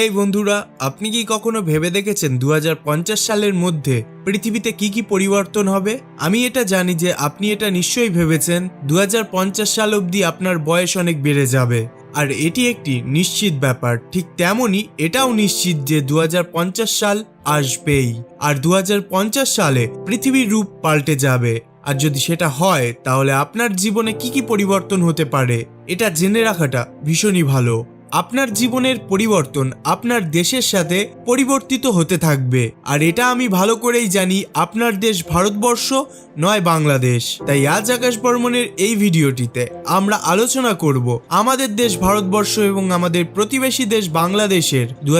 এই বন্ধুরা আপনি কি কখনো ভেবে দেখেছেন দু সালের মধ্যে পৃথিবীতে কি কি পরিবর্তন হবে আমি এটা জানি যে আপনি এটা নিশ্চয়ই ভেবেছেন দু সাল অবধি আপনার বয়স অনেক বেড়ে যাবে আর এটি একটি নিশ্চিত ব্যাপার ঠিক তেমনই এটাও নিশ্চিত যে দু সাল আসবেই আর দু সালে পৃথিবীর রূপ পাল্টে যাবে আর যদি সেটা হয় তাহলে আপনার জীবনে কি কি পরিবর্তন হতে পারে এটা জেনে রাখাটা ভীষণই ভালো আপনার জীবনের পরিবর্তন আপনার দেশের সাথে পরিবর্তিত হতে থাকবে আর এটা আমি ভালো করেই জানি আপনার দেশ ভারতবর্ষ নয় বাংলাদেশ তাই আজ আকাশ বর্মনের এই ভিডিওটিতে আমরা আলোচনা করব আমাদের দেশ ভারতবর্ষ এবং আমাদের প্রতিবেশী দেশ বাংলাদেশের দু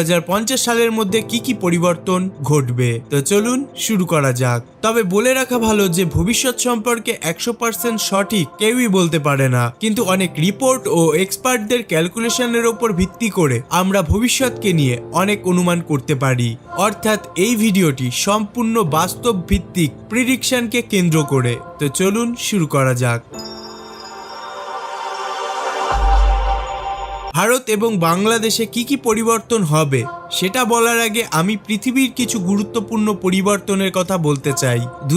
সালের মধ্যে কি কি পরিবর্তন ঘটবে তো চলুন শুরু করা যাক তবে বলে রাখা ভালো যে ভবিষ্যৎ সম্পর্কে একশো পার্সেন্ট সঠিক কেউই বলতে পারে না কিন্তু অনেক রিপোর্ট ও এক্সপার্টদের ক্যালকুলেশনের ওপর উপর ভিত্তি করে আমরা ভবিষ্যৎকে নিয়ে অনেক অনুমান করতে পারি অর্থাৎ এই ভিডিওটি সম্পূর্ণ বাস্তব ভিত্তিক প্রিডিকশনকে কেন্দ্র করে তো চলুন শুরু করা যাক ভারত এবং বাংলাদেশে কি কি পরিবর্তন হবে সেটা বলার আগে আমি পৃথিবীর কিছু গুরুত্বপূর্ণ পরিবর্তনের কথা বলতে চাই দু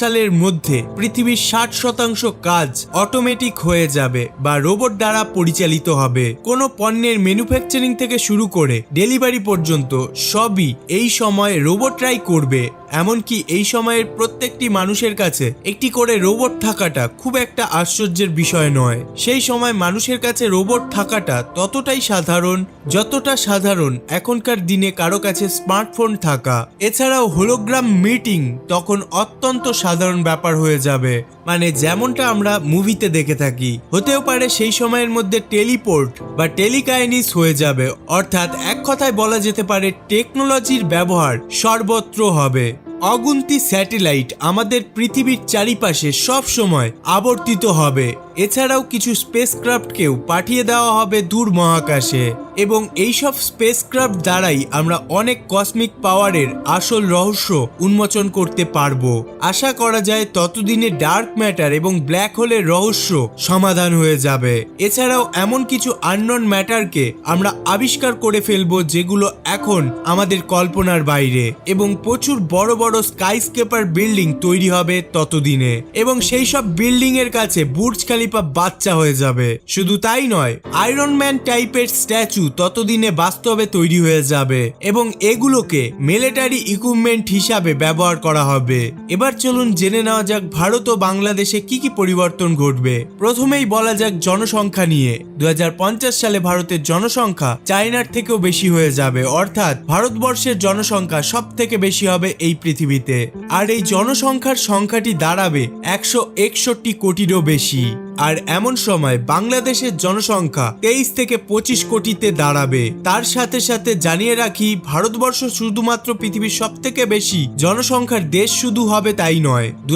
সালের মধ্যে পৃথিবীর ষাট শতাংশ কাজ অটোমেটিক হয়ে যাবে বা রোবট দ্বারা পরিচালিত হবে কোনো পণ্যের ম্যানুফ্যাকচারিং থেকে শুরু করে ডেলিভারি পর্যন্ত সবই এই সময় রোবটরাই করবে এমনকি এই সময়ের প্রত্যেকটি মানুষের কাছে একটি করে রোবট থাকাটা খুব একটা আশ্চর্যের বিষয় নয় সেই সময় মানুষের কাছে রোবট থাকাটা ততটাই সাধারণ যতটা সাধারণ এখনকার দিনে কারো কাছে স্মার্টফোন থাকা এছাড়াও হোলোগ্রাম মিটিং তখন অত্যন্ত সাধারণ ব্যাপার হয়ে যাবে মানে যেমনটা আমরা মুভিতে দেখে থাকি হতেও পারে সেই সময়ের মধ্যে টেলিপোর্ট বা টেলিকাইনিস হয়ে যাবে অর্থাৎ এক কথায় বলা যেতে পারে টেকনোলজির ব্যবহার সর্বত্র হবে অগুন্তি স্যাটেলাইট আমাদের পৃথিবীর চারিপাশে সব সময় আবর্তিত হবে এছাড়াও কিছু স্পেসক্রাফটকেও পাঠিয়ে দেওয়া হবে দূর মহাকাশে এবং এইসব স্পেসক্রাফট দ্বারাই আমরা অনেক কসমিক পাওয়ারের আসল রহস্য উন্মোচন করতে পারব আশা করা যায় ততদিনে ডার্ক ম্যাটার এবং ব্ল্যাক হোলের রহস্য সমাধান হয়ে যাবে এছাড়াও এমন কিছু আননন ম্যাটারকে আমরা আবিষ্কার করে ফেলব যেগুলো এখন আমাদের কল্পনার বাইরে এবং প্রচুর বড় বড় স্কাইস্কেপার বিল্ডিং তৈরি হবে ততদিনে এবং সেই সব বিল্ডিং এর কাছে বুর্জ খালি লালিপপ বাচ্চা হয়ে যাবে শুধু তাই নয় আয়রন ম্যান টাইপের স্ট্যাচু ততদিনে বাস্তবে তৈরি হয়ে যাবে এবং এগুলোকে মিলিটারি ইকুইপমেন্ট হিসাবে ব্যবহার করা হবে এবার চলুন জেনে নেওয়া যাক ভারত ও বাংলাদেশে কি কি পরিবর্তন ঘটবে প্রথমেই বলা যাক জনসংখ্যা নিয়ে দু সালে ভারতের জনসংখ্যা চায়নার থেকেও বেশি হয়ে যাবে অর্থাৎ ভারতবর্ষের জনসংখ্যা সব থেকে বেশি হবে এই পৃথিবীতে আর এই জনসংখ্যার সংখ্যাটি দাঁড়াবে একশো একষট্টি কোটিরও বেশি আর এমন সময় বাংলাদেশের জনসংখ্যা তেইশ থেকে পঁচিশ কোটিতে দাঁড়াবে তার সাথে সাথে জানিয়ে রাখি ভারতবর্ষ শুধুমাত্র পৃথিবীর সব থেকে বেশি জনসংখ্যার দেশ শুধু হবে তাই নয় দু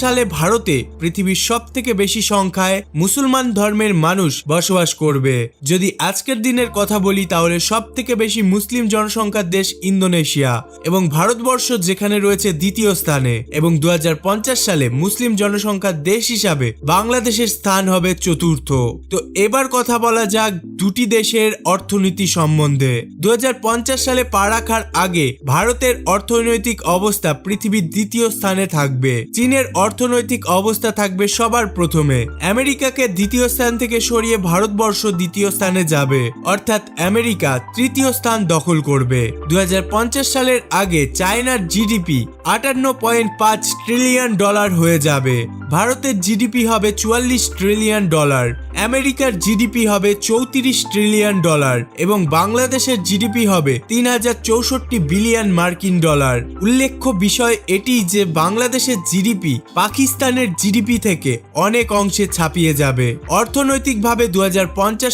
সালে ভারতে পৃথিবীর সব থেকে বেশি সংখ্যায় মুসলমান ধর্মের মানুষ বসবাস করবে যদি আজকের দিনের কথা বলি তাহলে সব থেকে বেশি মুসলিম জনসংখ্যার দেশ ইন্দোনেশিয়া এবং ভারতবর্ষ যেখানে রয়েছে দ্বিতীয় স্থানে এবং দু সালে মুসলিম জনসংখ্যার দেশ হিসাবে বাংলাদেশ বাংলাদেশের স্থান হবে চতুর্থ তো এবার কথা বলা যাক দুটি দেশের অর্থনীতি সম্বন্ধে দু সালে পা রাখার আগে ভারতের অর্থনৈতিক অবস্থা পৃথিবীর দ্বিতীয় স্থানে থাকবে চীনের অর্থনৈতিক অবস্থা থাকবে সবার প্রথমে আমেরিকাকে দ্বিতীয় স্থান থেকে সরিয়ে ভারতবর্ষ দ্বিতীয় স্থানে যাবে অর্থাৎ আমেরিকা তৃতীয় স্থান দখল করবে দু সালের আগে চায়নার জিডিপি আটান্ন পয়েন্ট পাঁচ ট্রিলিয়ন ডলার হয়ে যাবে ভারতের জিডিপি হবে চুয়াল্লিশ চুয়াল্লিশ ট্রিলিয়ন ডলার আমেরিকার জিডিপি হবে চৌত্রিশ ট্রিলিয়ন ডলার এবং বাংলাদেশের জিডিপি হবে তিন হাজার চৌষট্টি বিলিয়ন মার্কিন ডলার উল্লেখ্য বিষয় এটি যে বাংলাদেশের জিডিপি পাকিস্তানের জিডিপি থেকে অনেক অংশে ছাপিয়ে যাবে অর্থনৈতিকভাবে দু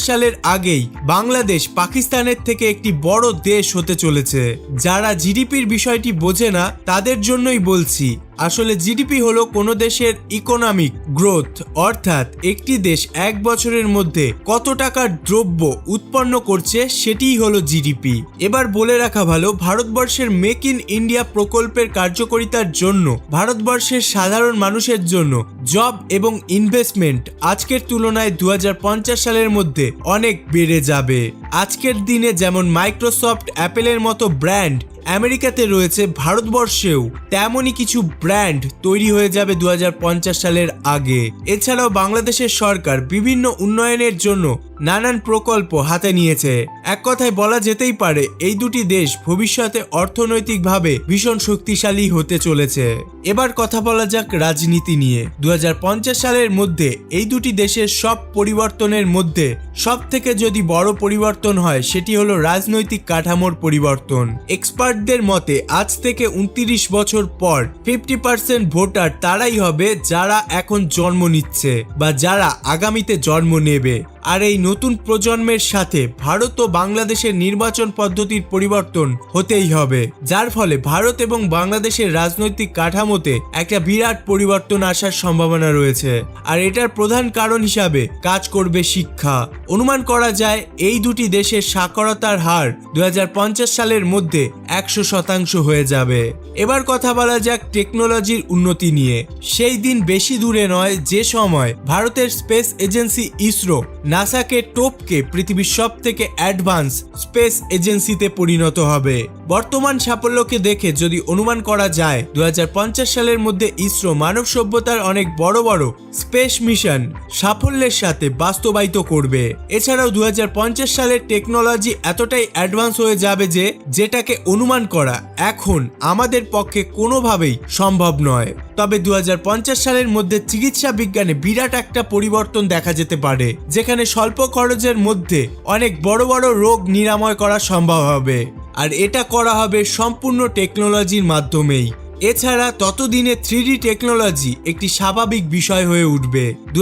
সালের আগেই বাংলাদেশ পাকিস্তানের থেকে একটি বড় দেশ হতে চলেছে যারা জিডিপির বিষয়টি বোঝে না তাদের জন্যই বলছি আসলে জিডিপি হলো কোনো দেশের ইকোনমিক গ্রোথ অর্থাৎ একটি দেশ এক বছর বছরের মধ্যে কত টাকার দ্রব্য উৎপন্ন করছে সেটিই হলো জিডিপি এবার বলে রাখা ভালো ভারতবর্ষের মেক ইন ইন্ডিয়া প্রকল্পের কার্যকরিতার জন্য ভারতবর্ষের সাধারণ মানুষের জন্য জব এবং ইনভেস্টমেন্ট আজকের তুলনায় দু সালের মধ্যে অনেক বেড়ে যাবে আজকের দিনে যেমন মাইক্রোসফট অ্যাপেলের মতো ব্র্যান্ড আমেরিকাতে রয়েছে ভারতবর্ষেও তেমনই কিছু ব্র্যান্ড তৈরি হয়ে যাবে দু সালের আগে এছাড়াও বাংলাদেশের সরকার বিভিন্ন উন্নয়নের জন্য নানান প্রকল্প হাতে নিয়েছে এক কথায় বলা যেতেই পারে এই দুটি দেশ ভবিষ্যতে অর্থনৈতিকভাবে ভীষণ শক্তিশালী হতে চলেছে এবার কথা বলা যাক রাজনীতি নিয়ে দু সালের মধ্যে এই দুটি দেশের সব পরিবর্তনের মধ্যে সব থেকে যদি বড় পরিবর্তন হয় সেটি হলো রাজনৈতিক কাঠামোর পরিবর্তন এক্সপার্টদের মতে আজ থেকে উনত্রিশ বছর পর ফিফটি পার্সেন্ট ভোটার তারাই হবে যারা এখন জন্ম নিচ্ছে বা যারা আগামীতে জন্ম নেবে আর এই নতুন প্রজন্মের সাথে ভারত ও বাংলাদেশের নির্বাচন পদ্ধতির পরিবর্তন হতেই হবে যার ফলে ভারত এবং বাংলাদেশের রাজনৈতিক কাঠামোতে একটা বিরাট পরিবর্তন আসার সম্ভাবনা রয়েছে আর এটার প্রধান কারণ হিসাবে কাজ করবে শিক্ষা অনুমান করা যায় এই দুটি দেশের সাক্ষরতার হার দু সালের মধ্যে একশো শতাংশ হয়ে যাবে এবার কথা বলা যাক টেকনোলজির উন্নতি নিয়ে সেই দিন বেশি দূরে নয় যে সময় ভারতের স্পেস এজেন্সি ইসরো নাসাকে টোপকে পৃথিবীর সব থেকে অ্যাডভান্স স্পেস এজেন্সিতে পরিণত হবে বর্তমান সাফল্যকে দেখে যদি অনুমান করা যায় দু সালের মধ্যে ইসরো মানব সভ্যতার অনেক বড় বড় স্পেস মিশন সাফল্যের সাথে বাস্তবায়িত করবে এছাড়াও দু সালের টেকনোলজি এতটাই অ্যাডভান্স হয়ে যাবে যে যেটাকে অনুমান করা এখন আমাদের পক্ষে কোনোভাবেই সম্ভব নয় তবে দু সালের মধ্যে চিকিৎসা বিজ্ঞানে বিরাট একটা পরিবর্তন দেখা যেতে পারে যেখানে স্বল্প খরচের মধ্যে অনেক বড় বড় রোগ নিরাময় করা সম্ভব হবে আর এটা করা হবে সম্পূর্ণ টেকনোলজির মাধ্যমেই এছাড়া ততদিনে ডি টেকনোলজি একটি স্বাভাবিক বিষয় হয়ে উঠবে দু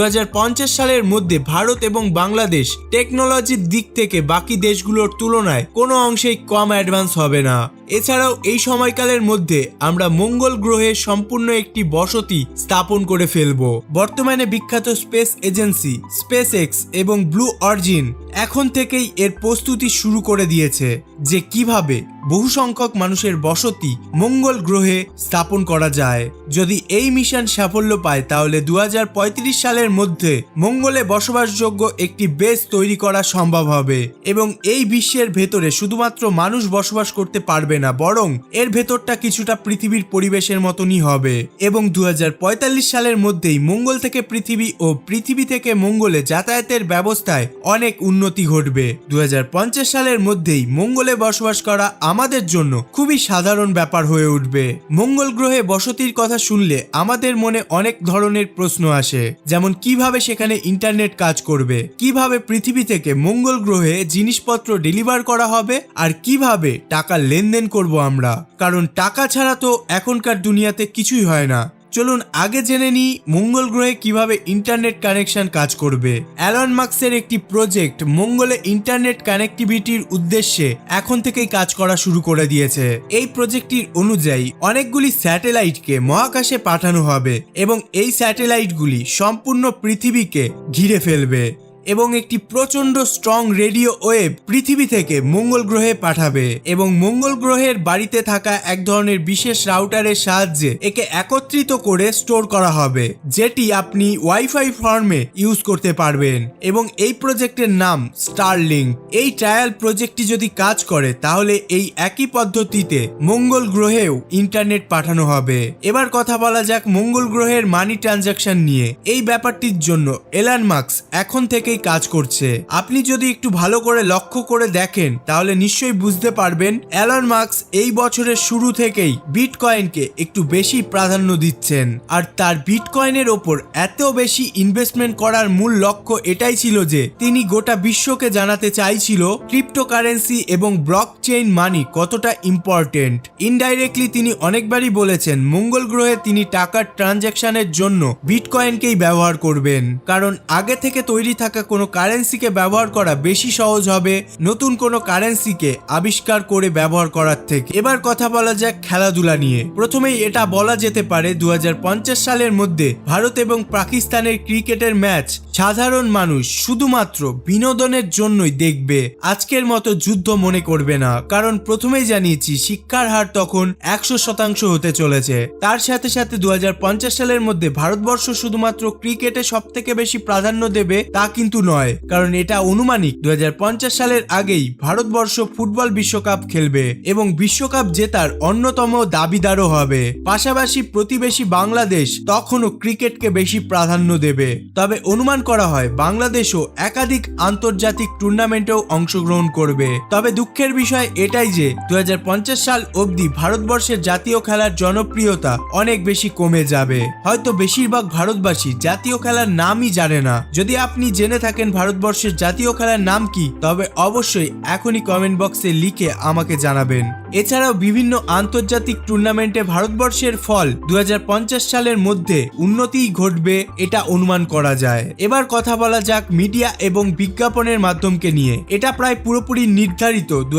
সালের মধ্যে ভারত এবং বাংলাদেশ টেকনোলজির দিক থেকে বাকি দেশগুলোর তুলনায় কোনো অংশেই কম অ্যাডভান্স হবে না এছাড়াও এই সময়কালের মধ্যে আমরা মঙ্গল গ্রহে সম্পূর্ণ একটি বসতি স্থাপন করে ফেলব বর্তমানে বিখ্যাত স্পেস এজেন্সি স্পেস এক্স এবং ব্লু অরজিন এখন থেকেই এর প্রস্তুতি শুরু করে দিয়েছে যে কিভাবে বহু সংখ্যক মানুষের বসতি মঙ্গল গ্রহে স্থাপন করা যায় যদি এই মিশন সাফল্য পায় তাহলে দু সালের মধ্যে মঙ্গলে বসবাসযোগ্য একটি বেস তৈরি করা সম্ভব হবে এবং এই বিশ্বের ভেতরে শুধুমাত্র মানুষ বসবাস করতে পারবে হবে না বরং এর ভেতরটা কিছুটা পৃথিবীর পরিবেশের মতনই হবে এবং দু সালের মধ্যেই মঙ্গল থেকে পৃথিবী ও পৃথিবী থেকে মঙ্গলে যাতায়াতের ব্যবস্থায় অনেক উন্নতি ঘটবে দু সালের মধ্যেই মঙ্গলে বসবাস করা আমাদের জন্য খুবই সাধারণ ব্যাপার হয়ে উঠবে মঙ্গল গ্রহে বসতির কথা শুনলে আমাদের মনে অনেক ধরনের প্রশ্ন আসে যেমন কিভাবে সেখানে ইন্টারনেট কাজ করবে কিভাবে পৃথিবী থেকে মঙ্গল গ্রহে জিনিসপত্র ডেলিভার করা হবে আর কিভাবে টাকা লেনদেন লেনদেন করব আমরা কারণ টাকা ছাড়া তো এখনকার দুনিয়াতে কিছুই হয় না চলুন আগে জেনে নিই মঙ্গল গ্রহে কিভাবে ইন্টারনেট কানেকশন কাজ করবে অ্যালন মার্কসের একটি প্রজেক্ট মঙ্গলে ইন্টারনেট কানেক্টিভিটির উদ্দেশ্যে এখন থেকেই কাজ করা শুরু করে দিয়েছে এই প্রজেক্টটির অনুযায়ী অনেকগুলি স্যাটেলাইটকে মহাকাশে পাঠানো হবে এবং এই স্যাটেলাইটগুলি সম্পূর্ণ পৃথিবীকে ঘিরে ফেলবে এবং একটি প্রচণ্ড স্ট্রং রেডিও ওয়েভ পৃথিবী থেকে মঙ্গল গ্রহে পাঠাবে এবং মঙ্গল গ্রহের বাড়িতে থাকা এক ধরনের বিশেষ রাউটারের সাহায্যে একে একত্রিত করে স্টোর করা হবে যেটি আপনি ওয়াইফাই ফর্মে ইউজ করতে পারবেন এবং এই প্রজেক্টের নাম স্টারলিং এই ট্রায়াল প্রজেক্টটি যদি কাজ করে তাহলে এই একই পদ্ধতিতে মঙ্গল গ্রহেও ইন্টারনেট পাঠানো হবে এবার কথা বলা যাক মঙ্গল গ্রহের মানি ট্রানজাকশন নিয়ে এই ব্যাপারটির জন্য এলান মার্কস এখন থেকে দিয়েই কাজ করছে আপনি যদি একটু ভালো করে লক্ষ্য করে দেখেন তাহলে নিশ্চয়ই বুঝতে পারবেন অ্যালন মার্কস এই বছরের শুরু থেকেই বিটকয়েনকে একটু বেশি প্রাধান্য দিচ্ছেন আর তার বিটকয়েনের ওপর এত বেশি ইনভেস্টমেন্ট করার মূল লক্ষ্য এটাই ছিল যে তিনি গোটা বিশ্বকে জানাতে চাইছিল ক্রিপ্টোকারেন্সি এবং ব্লক চেইন মানি কতটা ইম্পর্টেন্ট ইনডাইরেক্টলি তিনি অনেকবারই বলেছেন মঙ্গল গ্রহে তিনি টাকার ট্রানজ্যাকশনের জন্য বিটকয়েনকেই ব্যবহার করবেন কারণ আগে থেকে তৈরি থাকা কোনো কারেন্সিকে ব্যবহার করা বেশি সহজ হবে নতুন কোনো কারেন্সিকে আবিষ্কার করে ব্যবহার করার থেকে এবার কথা বলা যাক খেলাধুলা নিয়ে প্রথমেই এটা বলা যেতে পারে দু সালের মধ্যে ভারত এবং পাকিস্তানের ক্রিকেটের ম্যাচ সাধারণ মানুষ শুধুমাত্র বিনোদনের জন্যই দেখবে আজকের মতো যুদ্ধ মনে করবে না কারণ প্রথমেই জানিয়েছি শিক্ষার হার তখন একশো শতাংশ হতে চলেছে তার সাথে সাথে দু সালের মধ্যে ভারতবর্ষ শুধুমাত্র ক্রিকেটে সব থেকে বেশি প্রাধান্য দেবে তা কিন্তু কিন্তু নয় কারণ এটা অনুমানিক দু সালের আগেই ভারতবর্ষ ফুটবল বিশ্বকাপ খেলবে এবং বিশ্বকাপ জেতার অন্যতম দাবিদারও হবে পাশাপাশি প্রতিবেশী বাংলাদেশ তখনও ক্রিকেটকে বেশি প্রাধান্য দেবে তবে অনুমান করা হয় বাংলাদেশও একাধিক আন্তর্জাতিক টুর্নামেন্টেও অংশগ্রহণ করবে তবে দুঃখের বিষয় এটাই যে দু সাল অবধি ভারতবর্ষের জাতীয় খেলার জনপ্রিয়তা অনেক বেশি কমে যাবে হয়তো বেশিরভাগ ভারতবাসী জাতীয় খেলার নামই জানে না যদি আপনি জেনে থাকেন ভারতবর্ষের জাতীয় খেলার নাম কি তবে অবশ্যই এখনই কমেন্ট বক্সে লিখে আমাকে জানাবেন এছাড়াও বিভিন্ন আন্তর্জাতিক টুর্নামেন্টে ভারতবর্ষের ফল দু সালের মধ্যে উন্নতি ঘটবে এটা অনুমান করা যায় এবার কথা বলা যাক মিডিয়া এবং বিজ্ঞাপনের মাধ্যমকে নিয়ে এটা প্রায় পুরোপুরি নির্ধারিত দু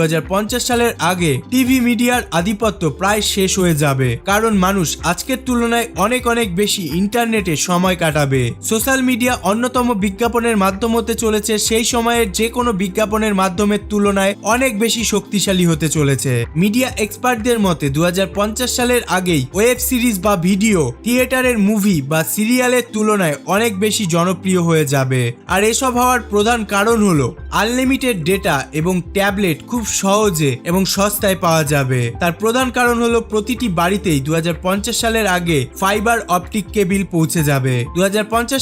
সালের আগে টিভি মিডিয়ার আধিপত্য প্রায় শেষ হয়ে যাবে কারণ মানুষ আজকের তুলনায় অনেক অনেক বেশি ইন্টারনেটে সময় কাটাবে সোশ্যাল মিডিয়া অন্যতম বিজ্ঞাপনের মাধ্যমে মাধ্যম হতে চলেছে সেই সময়ের যে কোনো বিজ্ঞাপনের মাধ্যমের তুলনায় অনেক বেশি শক্তিশালী হতে চলেছে মিডিয়া এক্সপার্টদের মতে দু সালের আগেই ওয়েব সিরিজ বা ভিডিও থিয়েটারের মুভি বা সিরিয়ালের তুলনায় অনেক বেশি জনপ্রিয় হয়ে যাবে আর এসব হওয়ার প্রধান কারণ হল আনলিমিটেড ডেটা এবং ট্যাবলেট খুব সহজে এবং সস্তায় পাওয়া যাবে তার প্রধান কারণ হলো প্রতিটি বাড়িতেই দু সালের আগে ফাইবার অপটিক কেবিল পৌঁছে যাবে দু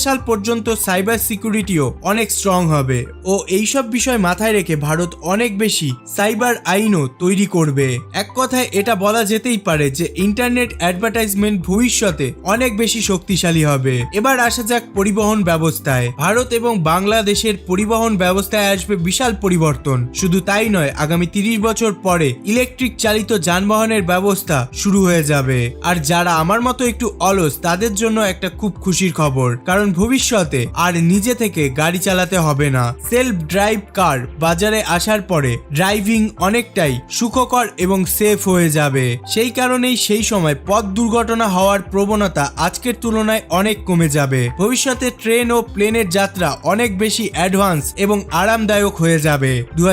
সাল পর্যন্ত সাইবার সিকিউরিটিও অনেক স্ট্রং হবে ও এইসব বিষয় মাথায় রেখে ভারত অনেক বেশি সাইবার আইনও তৈরি করবে এক কথায় এটা বলা যেতেই পারে যে ইন্টারনেট অ্যাডভার্টাইজমেন্ট ভবিষ্যতে অনেক বেশি শক্তিশালী হবে এবার আসা যাক পরিবহন ব্যবস্থায় ভারত এবং বাংলাদেশের পরিবহন ব্যবস্থায় আসবে বিশাল পরিবর্তন শুধু তাই নয় আগামী তিরিশ বছর পরে ইলেকট্রিক চালিত যানবাহনের ব্যবস্থা শুরু হয়ে যাবে আর যারা আমার মতো একটু অলস তাদের জন্য একটা খুব খুশির খবর কারণ ভবিষ্যতে আর নিজে থেকে গাড়ি চালাতে হবে না সেলফ ড্রাইভ কার বাজারে আসার পরে ড্রাইভিং অনেকটাই সুখকর এবং সেফ হয়ে যাবে সেই কারণেই সেই সময় পথ দুর্ঘটনা হওয়ার প্রবণতা আজকের তুলনায় অনেক কমে যাবে ভবিষ্যতে ট্রেন ও প্লেনের যাত্রা অনেক বেশি অ্যাডভান্স এবং আরামদায়ক হয়ে যাবে দু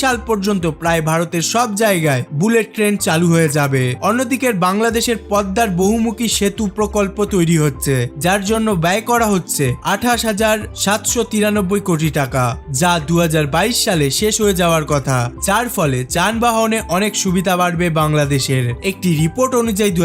সাল পর্যন্ত প্রায় ভারতের সব জায়গায় বুলেট ট্রেন চালু হয়ে যাবে অন্যদিকে বাংলাদেশের পদ্মার বহুমুখী সেতু প্রকল্প তৈরি হচ্ছে যার জন্য ব্যয় করা হচ্ছে আঠাশ হাজার সাতশো একশো তিরানব্বই কোটি টাকা যা দু সালে শেষ হয়ে যাওয়ার কথা যার ফলে যানবাহনে অনেক সুবিধা বাড়বে বাংলাদেশের একটি রিপোর্ট অনুযায়ী দু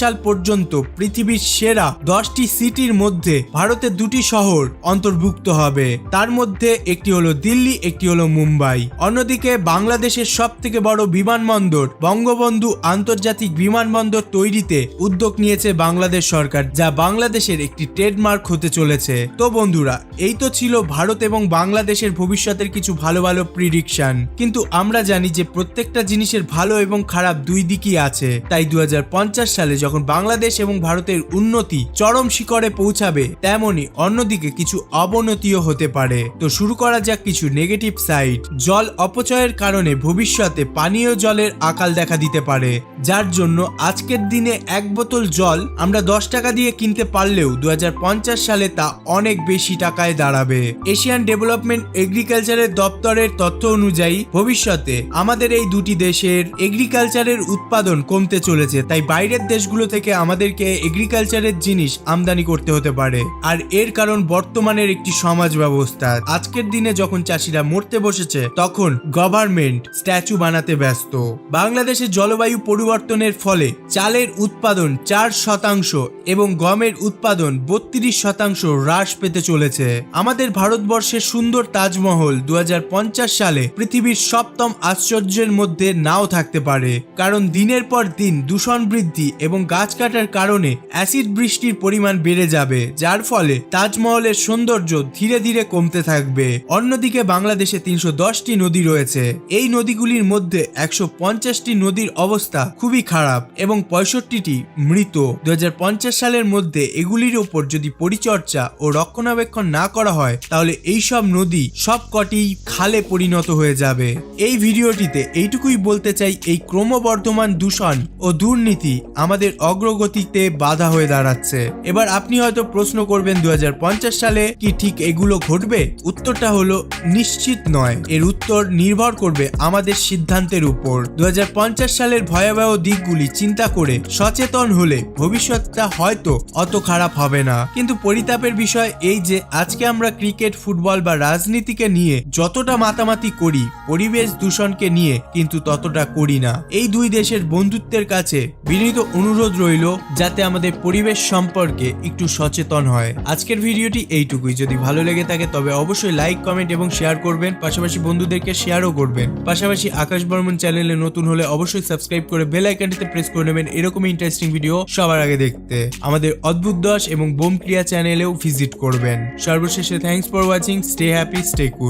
সাল পর্যন্ত পৃথিবীর সেরা দশটি সিটির মধ্যে ভারতের দুটি শহর অন্তর্ভুক্ত হবে তার মধ্যে একটি হলো দিল্লি একটি হলো মুম্বাই অন্যদিকে বাংলাদেশের সব থেকে বড় বিমানবন্দর বঙ্গবন্ধু আন্তর্জাতিক বিমানবন্দর তৈরিতে উদ্যোগ নিয়েছে বাংলাদেশ সরকার যা বাংলাদেশের একটি ট্রেডমার্ক হতে চলেছে তো বন্ধুরা এই তো ছিল ভারত এবং বাংলাদেশের ভবিষ্যতের কিছু ভালো ভালো প্রিডিকশন কিন্তু আমরা জানি যে প্রত্যেকটা জিনিসের ভালো এবং খারাপ দুই দিকই আছে তাই দু সালে যখন বাংলাদেশ এবং ভারতের উন্নতি চরম শিখরে পৌঁছাবে তেমনি অন্যদিকে কিছু অবনতিও হতে পারে তো শুরু করা যাক কিছু নেগেটিভ সাইড জল অপচয়ের কারণে ভবিষ্যতে পানীয় জলের আকাল দেখা দিতে পারে যার জন্য আজকের দিনে এক বোতল জল আমরা দশ টাকা দিয়ে কিনতে পারলেও দু সালে তা অনেক বেশি টাকায় দাঁড়াবে এশিয়ান ডেভেলপমেন্ট এগ্রিকালচারের দপ্তরের তথ্য অনুযায়ী ভবিষ্যতে আমাদের এই দুটি দেশের এগ্রিকালচারের উৎপাদন কমতে চলেছে তাই বাইরের দেশগুলো থেকে আমাদেরকে এগ্রিকালচারের জিনিস আমদানি করতে হতে পারে আর এর কারণ বর্তমানের একটি সমাজ ব্যবস্থা আজকের দিনে যখন চাষিরা মরতে বসেছে তখন গভর্নমেন্ট স্ট্যাচু বানাতে ব্যস্ত বাংলাদেশের জলবায়ু পরিবর্তনের ফলে চালের উৎপাদন চার শতাংশ এবং গমের উৎপাদন বত্রিশ শতাংশ হ্রাস পেতে চলেছে আমাদের ভারতবর্ষের সুন্দর তাজমহল দু সালে পৃথিবীর সপ্তম আশ্চর্যের মধ্যে নাও থাকতে পারে কারণ দিনের পর দিন দূষণ বৃদ্ধি এবং গাছ কাটার কারণে অ্যাসিড বৃষ্টির পরিমাণ বেড়ে যাবে যার ফলে তাজমহলের সৌন্দর্য ধীরে ধীরে কমতে থাকবে অন্যদিকে বাংলাদেশে তিনশো দশটি নদী রয়েছে এই নদীগুলির মধ্যে একশো পঞ্চাশটি নদীর অবস্থা খুবই খারাপ এবং পঁয়ষট্টিটি মৃত দু সালের মধ্যে এগুলির ওপর যদি পরিচর্যা ও রক্ষণাবেক্ষণ না করা করা হয় তাহলে এই সব নদী সব কটি খালে পরিণত হয়ে যাবে এই ভিডিওটিতে এইটুকুই বলতে চাই এই ক্রমবর্ধমান দূষণ ও দুর্নীতি আমাদের অগ্রগতিতে বাধা হয়ে দাঁড়াচ্ছে এবার আপনি হয়তো প্রশ্ন করবেন দু সালে কি ঠিক এগুলো ঘটবে উত্তরটা হলো নিশ্চিত নয় এর উত্তর নির্ভর করবে আমাদের সিদ্ধান্তের উপর দু সালের ভয়াবহ দিকগুলি চিন্তা করে সচেতন হলে ভবিষ্যৎটা হয়তো অত খারাপ হবে না কিন্তু পরিতাপের বিষয় এই যে আজকে আমরা ক্রিকেট ফুটবল বা রাজনীতিকে নিয়ে যতটা মাতামাতি করি পরিবেশ দূষণকে নিয়ে কিন্তু ততটা করি না এই দুই দেশের বন্ধুত্বের কাছে বিনীত অনুরোধ রইল যাতে আমাদের পরিবেশ সম্পর্কে একটু সচেতন হয় আজকের ভিডিওটি এইটুকুই যদি ভালো লেগে থাকে তবে অবশ্যই লাইক কমেন্ট এবং শেয়ার করবেন পাশাপাশি বন্ধুদেরকে শেয়ারও করবেন পাশাপাশি আকাশ বর্মন চ্যানেলে নতুন হলে অবশ্যই সাবস্ক্রাইব করে বেল আইকনটিতে প্রেস করে নেবেন এরকম ইন্টারেস্টিং ভিডিও সবার আগে দেখতে আমাদের অদ্ভুত দশ এবং বোম ক্রিয়া চ্যানেলেও ভিজিট করবেন সর্বশেষ So thanks for watching. Stay happy, stay cool.